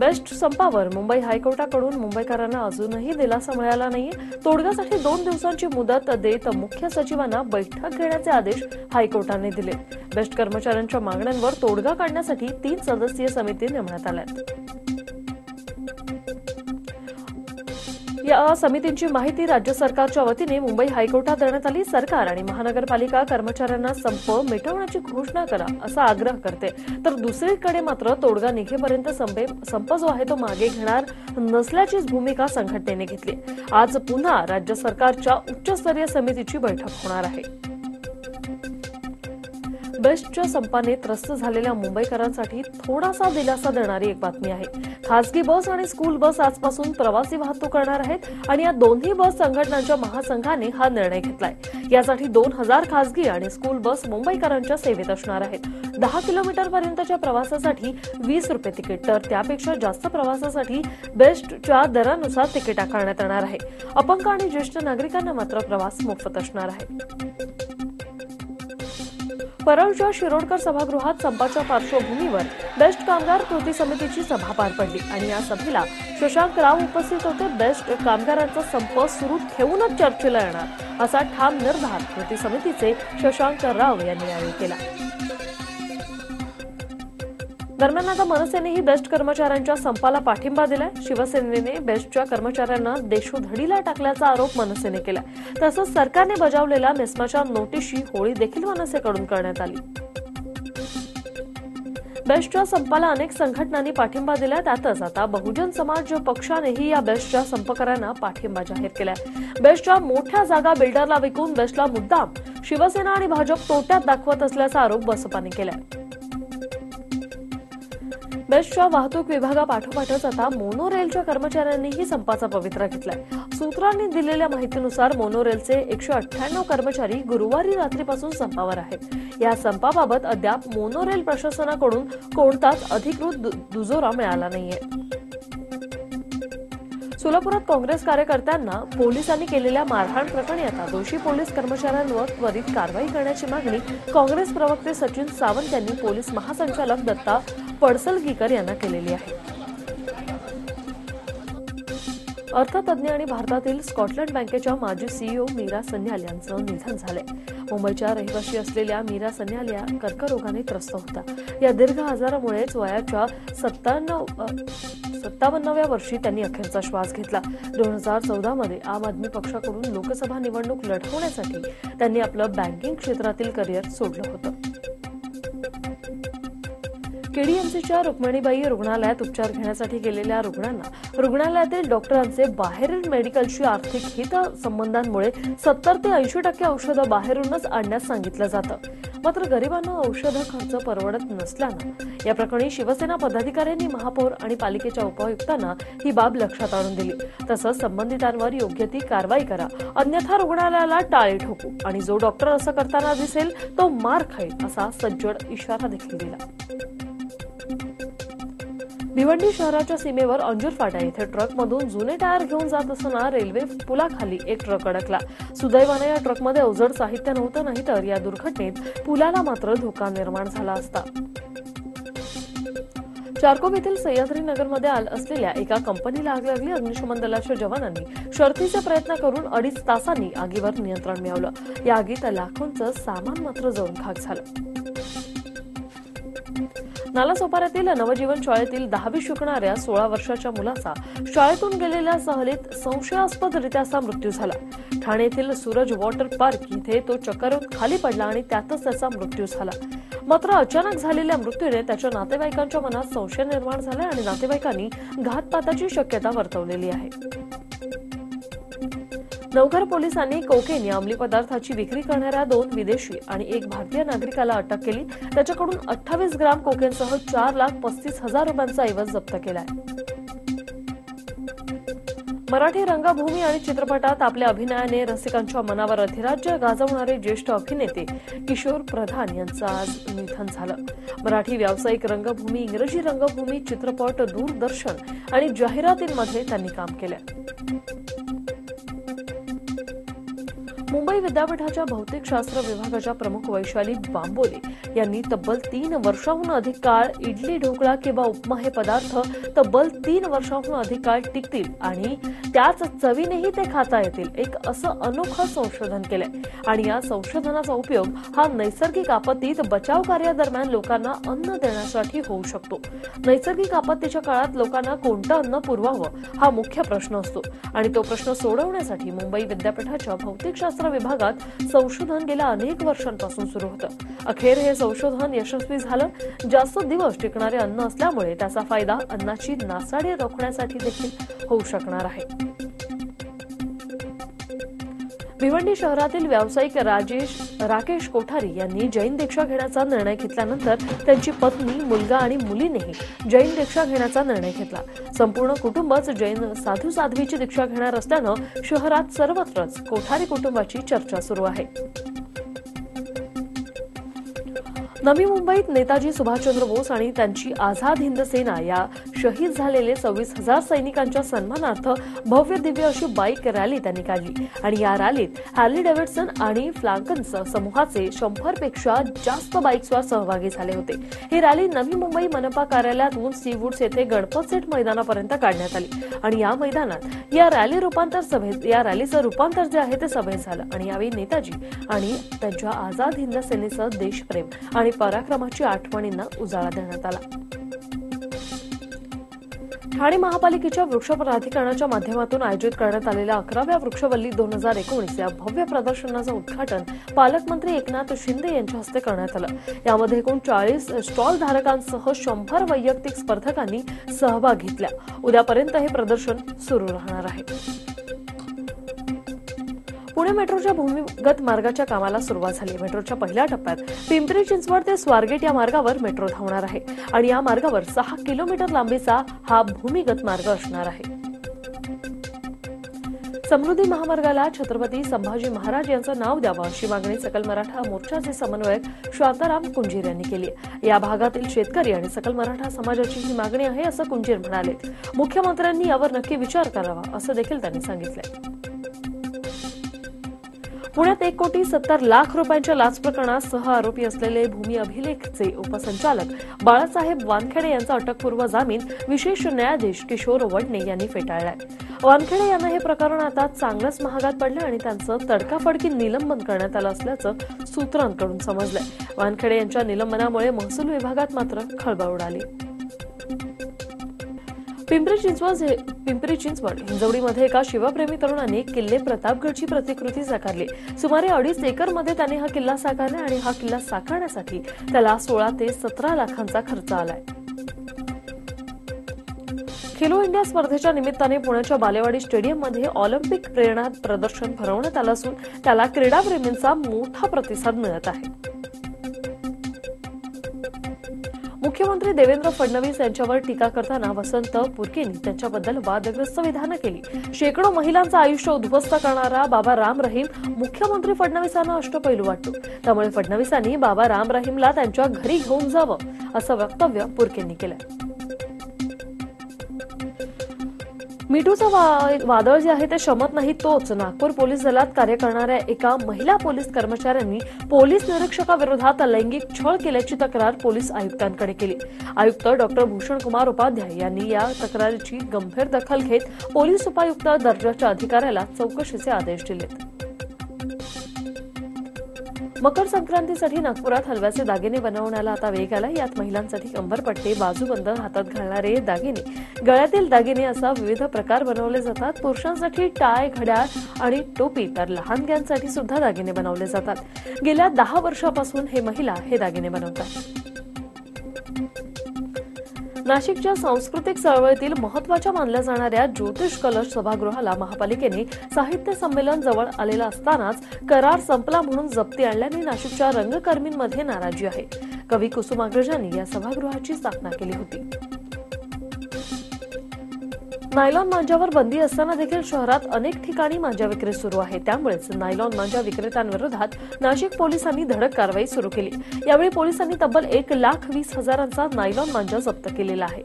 Best संपावर मुंबई हायकोर्टाकडून मुंबईकरांना अजूनही दिलासा मिळाला नाहीये. तोडगासाठी दोन दिवसांची मुदत देत मुख्य सचिवांना बैठक घेण्याचे आदेश हायकोर्टाने दिले. बेस्ट कर्मचाऱ्यांच्या मागण्यांवर तोडगा काढण्यासाठी तीन सदस्यीय समिती नेमण्यात आल्या या समितींची माहिती राज्य सरकारच्या वतीने मुंबई हायकोर्टात देण्यात आली. सरकार आणि महानगरपालिका कर्मचाऱ्यांना संप मिटवण्याची घोषणा करा असा आग्रह करते. तर दुसरीकडे मात्र तोडगा निघेपर्यंत संप जो आहे तो मागे घेणार नसल्याचीच भूमिका संघटनेने घेतली. आज पुन्हा राज्य सरकारच्या उच्चस्तरीय समितीची बैठक होणार आहे. बेस्टच्या संपाने त्रस्त झालेल्या मुंबईकरांसाठी थोडासा दिलासा देणारी एक बातमी आहे. खासगी बस आणि स्कूल बस आजपासून प्रवासी वाहतूक करणार आहेत आणि या दोन्ही बस संघटनांच्या महासंघाने हा निर्णय घेतलाय. यासाठी दोन हजार खासगी आणि स्कूल बस मुंबईकरांच्या सेवेत असणार आहेत. दहा किलोमीटर पर्यंतच्या प्रवासासाठी वीस रुपये तिकीट तर त्यापेक्षा जास्त प्रवासासाठी बेस्टच्या दरानुसार तिकीट आकारण्यात येणार आहे. अपंग आणि ज्येष्ठ नागरिकांना मात्र प्रवास मोफत असणार आहे. परळच्या शिरोडकर सभागृहात संपाच्या पार्श्वभूमीवर बेस्ट कामगार कृती समितीची सभा पार पडली आणि या सभेला शशांक राव उपस्थित होते. बेस्ट कामगारांचा संप सुरू ठेवूनच चर्चेला येणार असा ठाम निर्धार कृती समितीचे शशांक राव यांनी यावेळी केला. दरम्यान आता मनसेनेही बेस्ट कर्मचाऱ्यांच्या संपाला पाठिंबा दिलाय. शिवसेनेने बेस्टच्या कर्मचाऱ्यांना देशोधडीला टाकल्याचा आरोप मनसेने केला तसंच सरकारने बजावलेल्या मेस्माच्या नोटीसची होळी देखील मनसेकडून करण्यात आली. बेस्टच्या संपाला अनेक संघटनांनी पाठिंबा दिला त्यातच आता बहुजन समाज पक्षानेही या बेस्टच्या संपकऱ्यांना पाठिंबा जाहीर केलाय. बेस्टच्या मोठ्या जागा बिल्डरला विकून बेस्टला मुद्दाम शिवसेना आणि भाजप तोट्यात दाखवत असल्याचा आरोप बसपाने केलाय. बेस्टच्या वाहतूक विभागापाठोपाठच आता मोनोरेलच्या कर्मचाऱ्यांनीही संपाचा पवित्रा घेतलाय. सूत्रांनी दिलेल्या माहितीनुसार मोनोरेलचे एकशे अठ्ठ्याण्णव कर्मचारी गुरुवारी रात्रीपासून संपावर आहेत. या संपाबाबत अद्याप मोनोरेल प्रशासनाकडून कोणताच अधिकृत दु- दुजोरा मिळाला नाहीये. सोलापुरात काँग्रेस कार्यकर्त्यांना पोलिसांनी केलेल्या मारहाण प्रकरणी आता दोषी पोलीस कर्मचाऱ्यांवर त्वरित कारवाई करण्याची मागणी काँग्रेस प्रवक्ते सचिन सावंत यांनी पोलीस महासंचालक दत्ता पडसलगीकर यांना केलेली आहे. अर्थतज्ञ आणि भारतातील स्कॉटलंड बँकेच्या माजी सीईओ मीरा सन्याल यांचं निधन झालंय. मुंबईच्या रहिवाशी असलेल्या मीरा सन्याल या कर्करोगाने त्रस्त होता. या दीर्घ आजारामुळेच वयाच्या सत्त्याण्णव सत्तावन्नव्या सत्तावन्नाव्या वर्षी त्यांनी अखेरचा श्वास घेतला. दोन हजार चौदा मध्ये आम आदमी पक्षाकडून लोकसभा निवडणूक लढवण्यासाठी त्यांनी आपलं बँकिंग क्षेत्रातील करिअर सोडलं होतं. केडीएमसीच्या रुक्मिणीबाई रुग्णालयात उपचार घेण्यासाठी गेलेल्या रुग्णांना रुग्णालयातील डॉक्टरांचे बाहेरील मेडिकलशी आर्थिक हित संबंधांमुळे सत्तर ते ऐंशी टक्के औषधं बाहेरूनच आणण्यास सांगितलं जातं. मात्र गरिबांना औषधं खर्च परवडत नसल्यानं या प्रकरणी शिवसेना पदाधिकाऱ्यांनी महापौर आणि पालिकेच्या उपायुक्तांना ही बाब लक्षात आणून दिली. तसंच संबंधितांवर योग्य ती कारवाई करा. अन्यथा रुग्णालयाला टाळी ठोकू आणि जो डॉक्टर असं करताना दिसेल तो मार खाईल असा सज्जड इशारा देखील दिला. भिवंडी शहराच्या सीमेवर अंजूर फाटा येथे ट्रकमधून जुने टायर घेऊन जात असताना रेल्वे पुलाखाली एक ट्रक अडकला. सुदैवाने या ट्रकमध्ये अवजड साहित्य नव्हतं नाही तर या दुर्घटनेत पुलाला मात्र धोका निर्माण झाला असता. चारकोप येथील सह्याद्री नगरमध्ये आल- असलेल्या एका कंपनीला आग लागली. अग्निशमन दलाच्या जवानांनी शर्थीचा प्रयत्न करून अडीच तासांनी आगीवर नियंत्रण मिळवलं. या आगीत लाखोंचं सामान मात्र जळून खाक झालं. नालासोपाऱ्यातील नवजीवन शाळेतील दहावी शिकणाऱ्या सोळा वर्षाच्या मुलाचा शाळेतून गेलेल्या सहलीत संशयास्पदरित्याचा मृत्यू झाला. ठाणे येथील सूरज वॉटर पार्क इथे तो चक्कर खाली पडला आणि त्यातच त्याचा मृत्यू झाला. मात्र अचानक झालेल्या मृत्यूने त्याच्या नातेवाईकांच्या मनात संशय निर्माण झाला आणि नातेवाईकांनी घातपाताची शक्यता वर्तवलेली आहे. नवघर पोलिसांनी कोकेन या अंमली पदार्थाची विक्री करणाऱ्या दोन विदेशी आणि एक भारतीय नागरिकाला अटक केली. त्याच्याकडून अठ्ठावीस ग्राम कोकेनसह चार लाख पस्तीस हजार रुपयांचा ऐवज जप्त केलाय. मराठी रंगभूमी आणि चित्रपटात आपल्या अभिनयाने रसिकांच्या मनावर अधिराज्य गाजवणारे ज्येष्ठ अभिनेते किशोर प्रधान यांचं आज निधन झालं. मराठी व्यावसायिक रंगभूमी इंग्रजी रंगभूमी चित्रपट दूरदर्शन आणि जाहिरातींमध्ये त्यांनी काम केलं. मुंबई विद्यापीठाच्या भौतिकशास्त्र विभागाच्या प्रमुख वैशाली बांबोले यांनी तब्बल तीन वर्षाहून अधिक काळ इडली ढोकळा किंवा उपमा हे पदार्थ तब्बल तीन वर्षाहून अधिक काळ टिकतील आणि त्याच चवीनेही ते खाता येतील एक असं अनोखं संशोधन केलंय. आणि या संशोधनाचा उपयोग हा नैसर्गिक आपत्तीत बचाव कार्यादरम्यान लोकांना अन्न देण्यासाठी होऊ शकतो. नैसर्गिक आपत्तीच्या काळात लोकांना कोणतं अन्न पुरवावं हा मुख्य प्रश्न असतो. आणि तो प्रश्न सोडवण्यासाठी मुंबई विद्यापीठाच्या भौतिकशास्त्र विभागात संशोधन गेल्या अनेक वर्षांपासून सुरू होतं. अखेर हे संशोधन यशस्वी झालं. जास्त दिवस टिकणारे अन्न असल्यामुळे त्याचा फायदा अन्नाची नासाडी रोखण्यासाठी देखील होऊ शकणार आहे. भिवंडी शहरातील व्यावसायिक राजेश राकेश कोठारी यांनी जैन दीक्षा घेण्याचा निर्णय घेतल्यानंतर त्यांची पत्नी मुलगा आणि मुलीनेही जैन दीक्षा घेण्याचा निर्णय घेतला. संपूर्ण कुटुंबच जैन साधू साध्वीची दीक्षा घेणार असल्यानं शहरात सर्वत्रच कोठारी कुटुंबाची चर्चा सुरू आहे. नवी मुंबईत नेताजी सुभाषचंद्र बोस आणि त्यांची आझाद हिंद सेना या शहीद झालेले सव्वीस हजार सैनिकांच्या सन्मानार्थ भव्य दिव्य अशी बाईक रॅली त्यांनी काढली. आणि या रॅलीत हॅर्ली डेव्हिडसन आणि फ्लांकन्स समूहाचे शंभरपेक्षा जास्त बाईक्सवर सहभागी झाले होते. ही रॅली नवी मुंबई मनपा कार्यालयातून सीवूड्स येथे गणपत सेठ मैदानापर्यंत काढण्यात आली. आणि या मैदानात या रॅली रूपांतर सभेत या रॅलीचं रूपांतर जे आहे ते सभेत झालं. आणि यावेळी नेताजी आणि त्यांच्या आझाद हिंद सेनेचं देशप्रेम आणि पराक्रमाची आठवणींना उजाळा देण्यात आला. ठाणे महापालिकेच्या वृक्ष प्राधिकरणाच्या माध्यमातून आयोजित करण्यात आलेल्या अकराव्या वृक्षवल्ली दोन हजार एकोणीस या भव्य प्रदर्शनाचं उद्घाटन पालकमंत्री एकनाथ शिंदे यांच्या हस्ते करण्यात आलं. यामध्ये एकूण चाळीस स्टॉल धारकांसह शंभर वैयक्तिक स्पर्धकांनी सहभाग घेतला. उद्यापर्यंत हे प्रदर्शन सुरू राहणार आहे. पुणे मेट्रोच्या भूमिगत मार्गाच्या कामाला सुरुवात झाली. मेट्रोच्या पहिल्या टप्प्यात पिंपरी चिंचवड ते स्वारगेट या मार्गावर मेट्रो धावणार आहे आणि या मार्गावर सहा किलोमीटर लांबीचा हा भूमिगत मार्ग असणार आहे. समृद्धी महामार्गाला छत्रपती संभाजी महाराज यांचं नाव द्यावं अशी मागणी सकल मराठा मोर्चाचे समन्वयक शांताराम कुंजीर यांनी केली या भागातील शेतकरी आणि सकल मराठा समाजाची ही मागणी आहे असं कुंजीर म्हणाले. मुख्यमंत्र्यांनी यावर नक्की विचार करावा असं देखील त्यांनी सांगितलं पुण्यात एक कोटी सत्तर लाख रुपयांच्या लाच प्रकरणात सह आरोपी असलेले भूमी अभिलेखचे उपसंचालक बाळासाहेब वानखेडे यांचा अटकपूर्व जामीन विशेष न्यायाधीश किशोर वडणे यांनी फेटाळलाय. वानखेडे यांना हे प्रकरण आता चांगलंच महागात पडलं आणि त्यांचं तडकाफडकी निलंबन करण्यात आलं असल्याचं सूत्रांकडून समजलंय. वानखेडे यांच्या निलंबनामुळे महसूल विभागात मात्र खळबळ उडाली. पिंपरी चिंचवड पिंपरी चिंचवड हिंजवडीमध्ये एका शिवप्रेमी तरुणाने किल्ले प्रतापगडची प्रतिकृती साकारली. सुमारे अडीच एकरमध्ये त्याने हा किल्ला साकारला आणि हा किल्ला साकारण्यासाठी त्याला सोळा ते सतरा लाखांचा खर्च आलाय. खेलो इंडिया स्पर्धेच्या निमित्ताने पुण्याच्या बालेवाडी स्टेडियममध्ये ऑलिम्पिक प्रेरणा प्रदर्शन भरवण्यात आलं असून त्याला क्रीडाप्रेमींचा मोठा प्रतिसाद मिळत आहे. मुख्यमंत्री देवेंद्र फडणवीस यांच्यावर टीका करताना वसंत पुरकेंनी त्यांच्याबद्दल वादग्रस्त विधानं केली. शेकडो महिलांचं आयुष्य उद्ध्वस्त करणारा बाबा राम रहीम मुख्यमंत्री फडणवीसांना अष्टपैलू वाटतो. त्यामुळे फडणवीसांनी बाबा राम रहीमला त्यांच्या घरी घेऊन जावं असं वक्तव्य पुरकेंनी आहे मिठूचं वादळ जे आहे ते शमत नाही तोच. नागपूर पोलीस दलात कार्य करणाऱ्या एका महिला पोलीस कर्मचाऱ्यांनी पोलीस निरीक्षकाविरोधात लैंगिक छळ केल्याची तक्रार पोलीस आयुक्तांकडे केली. आयुक्त डॉक्टर भूषण कुमार उपाध्याय यांनी या तक्रारीची गंभीर दखल घेत पोलीस उपायुक्त दर्जाच्या अधिकाऱ्याला चौकशीचे आदेश दिलेत. मकर संक्रांतीसाठी नागपुरात हलव्याचे दागिने बनवण्याला आता वेग आला यात महिलांसाठी कंबरपट्टे बाजूबंद हातात घालणारे दागिने. गळ्यातील दागिने असा विविध प्रकार बनवले जातात. पुरुषांसाठी टाय घड्याळ आणि टोपी तर लहानग्यांसाठी सुद्धा दागिने बनवले जातात. गेल्या दहा वर्षापासून हे महिला हे दागिने बनवतात. नाशिकच्या सांस्कृतिक चळवळीतील महत्त्वाच्या मानल्या जाणाऱ्या ज्योतिष कलश सभागृहाला महापालिकेने साहित्य संमेलन जवळ आलेला असतानाच करार संपला म्हणून जप्ती आणल्याने नाशिकच्या रंगकर्मींमध्ये नाराजी आहे. कवी कुसुमाग्रजांनी या सभागृहाची स्थापना केली होती. नायलॉन मांजावर बंदी असताना देखील शहरात अनेक ठिकाणी मांजा विक्री सुरू आहे. त्यामुळेच नायलॉन मांजा विक्रेत्यांविरोधात नाशिक पोलिसांनी धडक कारवाई सुरू केली. यावेळी पोलिसांनी तब्बल एक लाख वीस हजारांचा नायलॉन मांजा जप्त केलेला आहे.